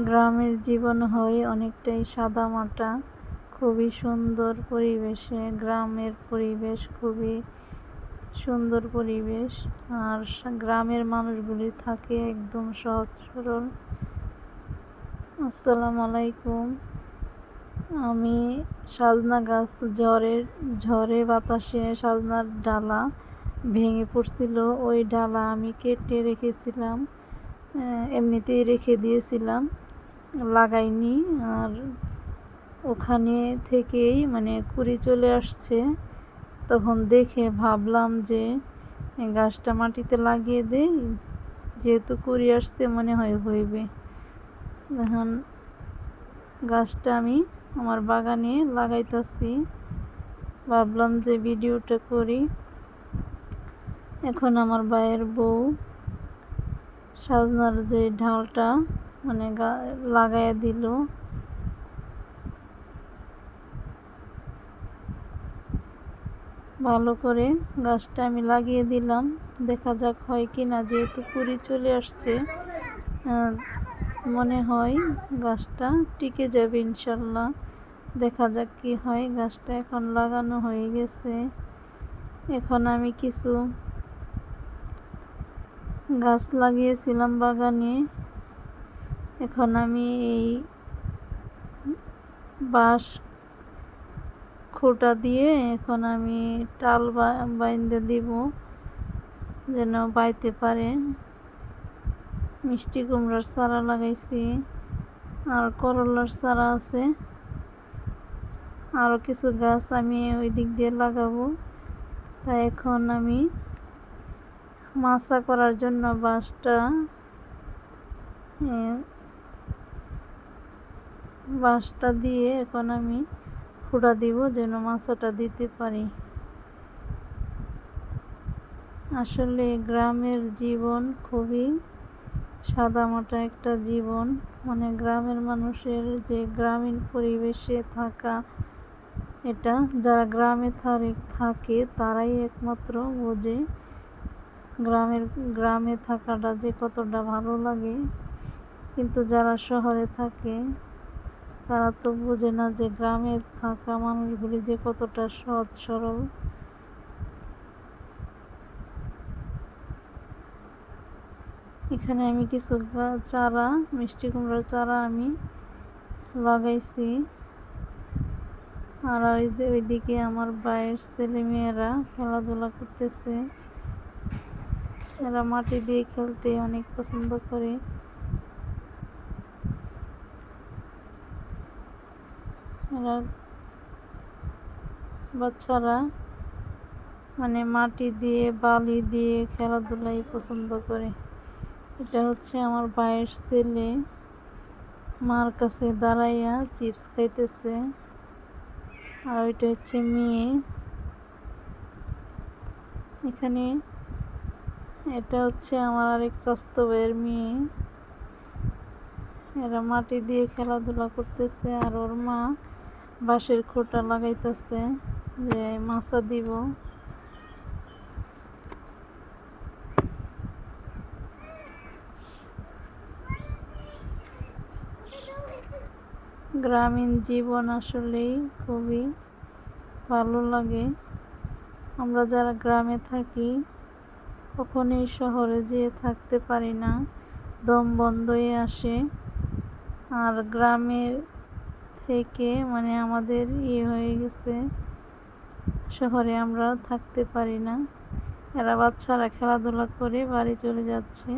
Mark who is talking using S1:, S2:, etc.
S1: গ্রামের জীবন হয় অনেকটাই সাদামাটা, খুবই সুন্দর পরিবেশে, গ্রামের পরিবেশ খুবই সুন্দর পরিবেশ। আর গ্রামের মানুষগুলি থাকে একদম সহজ সরল। আসসালামু আলাইকুম। আমি সাজনা গাছ ঝড়ের, ঝড়ে বাতাসে সাজনার ডালা ভেঙে পড়ছিল। ওই ডালা আমি কেটে রেখেছিলাম এমনিতেই রেখে দিয়েছিলাম। লাগাইনি আর ওখানে থেকেই মানে কুড়ি চলে আসছে। তখন দেখে ভাবলাম যে গাছটা মাটিতে লাগিয়ে দেই, যেহেতু কুড়ি আসতে মনে হয় হইবে। এখন গাছটা আমি আমার বাগানে লাগাইতেছি। ভাবলাম যে ভিডিওটা করি। এখন আমার ভাইয়ের বউ সাজনার যে ঢালটা মানে লাগাইয়া দিল। ভালো করে গাছটা আমি লাগিয়ে দিলাম। দেখা যাক হয় কি না, যেহেতু কুড়ি চলে আসছে মনে হয় গাছটা টিকে যাবে ইনশাল্লাহ। দেখা যাক কি হয়, গাছটা এখন লাগানো হয়ে গেছে। এখন আমি কিছু গাছ লাগিয়েছিলাম বাগানে। এখন আমি এই বাঁশ খোটা দিয়ে এখন আমি টাল বাইন্দে দিব, যেন বাইতে পারে। মিষ্টি কুমড়ার চারা লাগাইছি, আর করলার চারা আছে। আরও কিছু গাছ আমি ওই দিক দিয়ে লাগাবো। তাই এখন আমি মাছা করার জন্য বাঁশটা বাঁশটা দিয়ে এখন আমি ফুটা দিব যেন মাছটা দিতে পারি। আসলে গ্রামের জীবন খুবই সাদামাটা একটা জীবন। মানে গ্রামের মানুষের যে গ্রামীণ পরিবেশে থাকা, এটা যারা গ্রামে থাকে তারাই একমাত্র বোঝে গ্রামের, গ্রামে থাকাটা যে কতটা ভালো লাগে। কিন্তু যারা শহরে থাকে তারা তো বোঝে না যে গ্রামে থাকা মানুষগুলি যে কতটা সৎ সরল। এখানে আমি কিছু চারা, মিষ্টি কুমড়ার চারা আমি লাগাইছি। আর ওই ওইদিকে আমার ভাইয়ের ছেলে মেয়েরা খেলাধুলা করতেছে। এরা মাটি দিয়ে খেলতে অনেক পছন্দ করে। বাচ্চারা মানে মাটি দিয়ে, বালি দিয়ে খেলাধুলাই পছন্দ করে। এটা হচ্ছে আমার ভাইয়ের ছেলে। মার কাছে দাঁড়াইয়া চিপস খাইতেছে। আর ওইটা হচ্ছে মেয়ে। এখানে এটা হচ্ছে আমার আরেক চাস্ত ভাইয়ের মেয়ে। এরা মাটি দিয়ে খেলাধুলা করতেছে আর ওর মা বাঁশের খোটা লাগাইতেছে, যে মাছা দিব। গ্রামীণ জীবন আসলেই খুবই ভালো লাগে। আমরা যারা গ্রামে থাকি, কখনোই শহরে যেয়ে থাকতে পারি না। দম বন্ধ হয়ে আসে। আর গ্রামের থেকে মানে আমাদের ইয়ে হয়ে গেছে। শহরে আমরা থাকতে পারি না। এরা বাচ্চারা খেলাধুলা করে বাড়ি চলে যাচ্ছে।